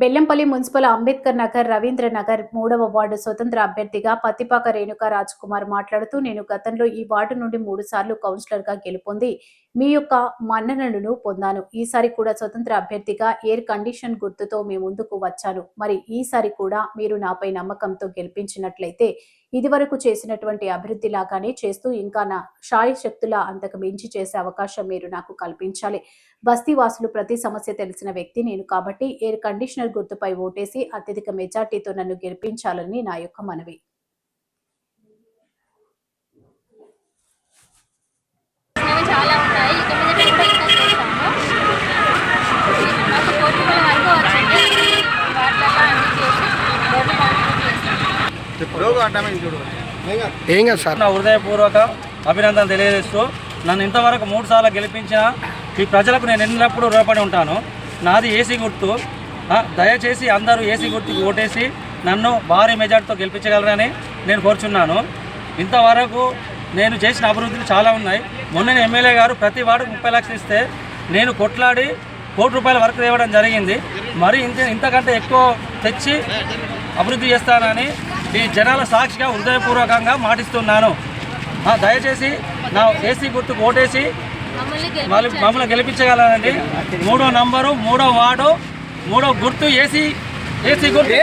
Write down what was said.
Bellampalli municipal Ambedkar Nagar Ravindra Nagar మూడవ ward స్వతంత్ర అభ్యర్థిగా పత్తిపాక రేణుక రాజ్ కుమార్ మాట్లాడుతూ నేను గతంలో ఈ వార్డు నుండి మూడు సార్లు కౌన్సిలర్గా గెలుపొంది మీ యొక్క మన్ననలను పొందాను. ఈసారి కూడా స్వతంత్ర అభ్యర్థిగా ఎయిర్ కండిషన్ గుర్తుతో మీ ముందుకు వచ్చాను. మరి ఈసారి కూడా మీరు నాపై నమ్మకంతో గెలిపించినట్లయితే ఇదివరకు చేసినటువంటి అభివృద్ధి లాగానే చేస్తూ ఇంకా నా శాయి శక్తుల అంతకు మించి చేసే అవకాశం మీరు నాకు కల్పించాలి. బస్తీ వాసులు ప్రతి సమస్య తెలిసిన వ్యక్తి నేను కాబట్టి ఎయిర్ కండిషనర్ గుర్తుపై ఓటేసి అత్యధిక మెజార్టీతో నన్ను గెలిపించాలని నా యొక్క మనవి చేసినవి చాలా ఉన్నాయి ఇక మీద కూడా ఇంకా చేస్తాము మాకు కోటి రూపాయల వరకు వచ్చింది వాటిలో అన్ని చేసి గవర్నమెంట్ అభివృద్ధి చేస్తాము ఏం కాదు సార్. నా హృదయపూర్వక అభినందన తెలియజేస్తూ నన్ను ఇంతవరకు మూడు సార్లు గెలిపించిన ఈ ప్రజలకు నేను ఎన్నప్పుడు రుణపడి ఉంటాను. నాది ఏసీ గుర్తు. దయచేసి అందరూ ఏసీ గుర్తుకు ఓటేసి నన్ను భారీ మెజార్టీతో గెలిపించగలరని నేను కోరుచున్నాను. ఇంతవరకు నేను చేసిన అభివృద్ధులు చాలా ఉన్నాయి. మొన్న ఎమ్మెల్యే గారు ప్రతి వాడికి ముప్పై లక్షలు ఇస్తే నేను కొట్లాడి కోటి రూపాయల వరకు తేవడం జరిగింది. మరి ఇంత ఇంతకంటే ఎక్కువ తెచ్చి అభివృద్ధి చేస్తానని ఈ జనాల సాక్షిగా హృదయపూర్వకంగా మాటిస్తున్నాను. దయచేసి నా ఏసీ గుర్తుకు ఓటేసి మమ్మల్ని మళ్ళీ. మమ్మల్ని గెలిపించగలరండి మూడో నంబరు మూడో వార్డు మూడో గుర్తు ఏసీ ఏసీ గుర్తు.